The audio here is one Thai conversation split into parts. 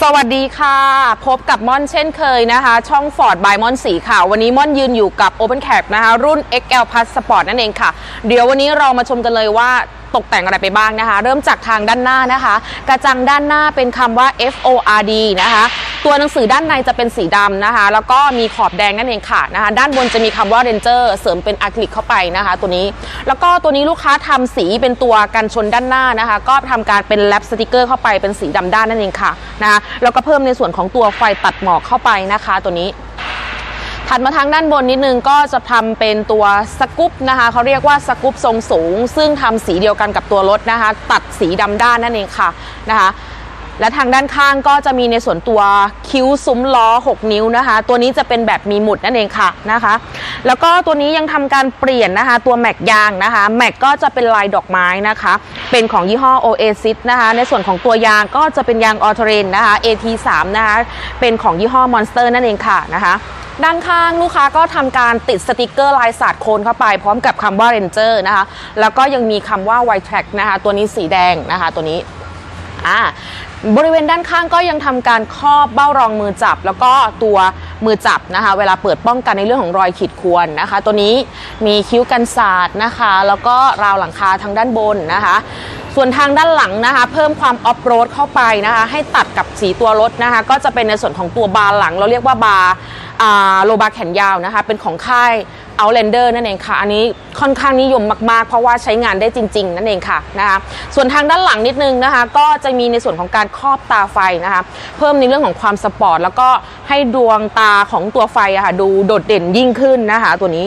สวัสดีค่ะ พบกับม่อนเช่นเคยนะคะ ช่อง Ford by ม่อนสีค่ะ วันนี้ม่อนยืนอยู่กับ Open Cap นะคะ รุ่น XL Plus Sport นั่นเองค่ะ เดี๋ยววันนี้เรามาชมกันเลยว่าตกแต่งอะไรไปบ้างนะคะ เริ่มจากทางด้านหน้านะคะ กระจังด้านหน้าเป็นคำว่า F O R D นะคะ ตัวหนังสือด้านในจะเป็นสีดำนะคะ แล้วก็มีขอบแดงนั่นเองค่ะนะคะ ด้านบนจะมีคำว่า Ranger เสริมเป็นอะคริลิกเข้าไปนะคะ ตัวนี้ แล้วก็ตัวนี้ลูกค้าทำสีเป็นตัวกันชนด้านหน้านะคะ ก็ทำการเป็นแรปสติกเกอร์เข้าไปเป็นสีดำด้านนั่นเองค่ะนะคะแล้วก็เพิ่มในส่วนของตัวไฟตัดหมอกเข้าไปนะคะ ตัวนี้ถัดมาทางด้านบนนิดนึงก็จะทำเป็นตัวสกุปนะคะเขาเรียกว่าสกุปทรงสูง ซึ่งทำสีเดียวกันกับตัวรถนะคะ ตัดสีดำด้านนั่นเองค่ะนะคะ และทางด้านข้างก็จะมีในส่วนตัวคิ้วซุ้มล้อ 6 นิ้วนะคะ ตัวนี้จะเป็นแบบมีหมุดนั่นเองค่ะนะคะ แล้วก็ตัวนี้ยังทำการเปลี่ยนนะคะ ตัวแม็กยางนะคะแม็กก็จะเป็นลายดอกไม้นะคะ เป็นของยี่ห้อ Oasis นะคะ ในส่วนของตัวยางก็จะเป็นยางออเทเรนนะคะ AT3 นะคะเป็นของยี่ห้อ Monster นั่นเองค่ะนะคะด้านข้างลูกค้าก็ทำการติดสติกเกอร์ลายสาดโคนเข้าไปพร้อมกับคำว่า Ranger นะคะ แล้วก็ยังมีคำว่า White Track นะคะ ตัวนี้สีแดงนะคะ ตัวนี้ อ่าบริเวณด้านข้างก็ยังทำการครอบเบ้ารองมือจับ แล้วก็ตัวมือจับนะคะ เวลาเปิดป้องกันในเรื่องของรอยขีดข่วนนะคะ ตัวนี้มีคิ้วกันศาสตร์นะคะ แล้วก็ราวหลังคาทางด้านบนนะคะ ส่วนทางด้านหลังนะคะ เพิ่มความออฟโรดเข้าไปนะคะ ให้ตัดกับสีตัวรถนะคะ ก็จะเป็นในส่วนของตัวบาร์หลัง เราเรียกว่าบาร์โลบาร์แขนยาวนะคะ เป็นของค่าย Outlander นั่นเองค่ะ อันนี้ค่อนข้างนิยมมากๆ เพราะว่าใช้งานได้จริง ๆ นั่นเองค่ะนะคะส่วนทางด้านหลังนิดนึงนะคะ ก็จะมีในส่วนของการครอบตาไฟนะคะ เพิ่มในเรื่องของความสปอร์ต แล้วก็ให้ดวงตาของตัวไฟอะค่ะดูโดดเด่นยิ่งขึ้นนะคะตัวนี้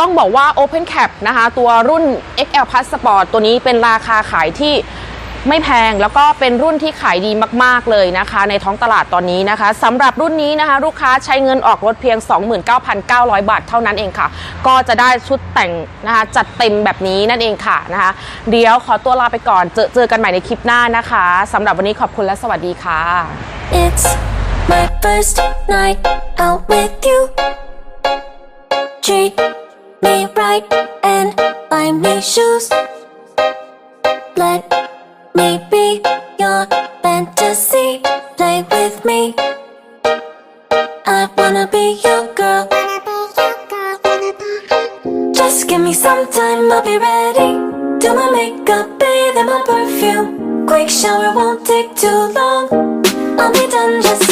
ต้องบอกว่า Open Cap นะคะ ตัวรุ่น XL Plus Sport ตัวนี้เป็นราคาขายที่ ไม่แพงแล้วก็เป็นรุ่นที่ขายดีมากๆเลยนะคะ ในท้องตลาดตอนนี้นะคะสำหรับรุ่นนี้นะคะ ลูกค้าใช้เงินออกรถเพียง 29,900 บาทเท่านั้นเองค่ะ ก็จะได้ชุดแต่งนะคะจัดเต็มแบบนี้นั่นเองค่ะนะคะ เดี๋ยวขอตัวลาไปก่อนเจอเจอกันใหม่ในคลิปหน้านะคะสำหรับวันนี้ขอบคุณและสวัสดีค่ะ It's my first night out with you. Treat me right and buy me shoes. Let me be your fantasy. Play with me. I wanna be your girl. Just give me some time, I'll be ready. Do my makeup, bathe in my perfume. Quick shower won't take too long. I'll be done, just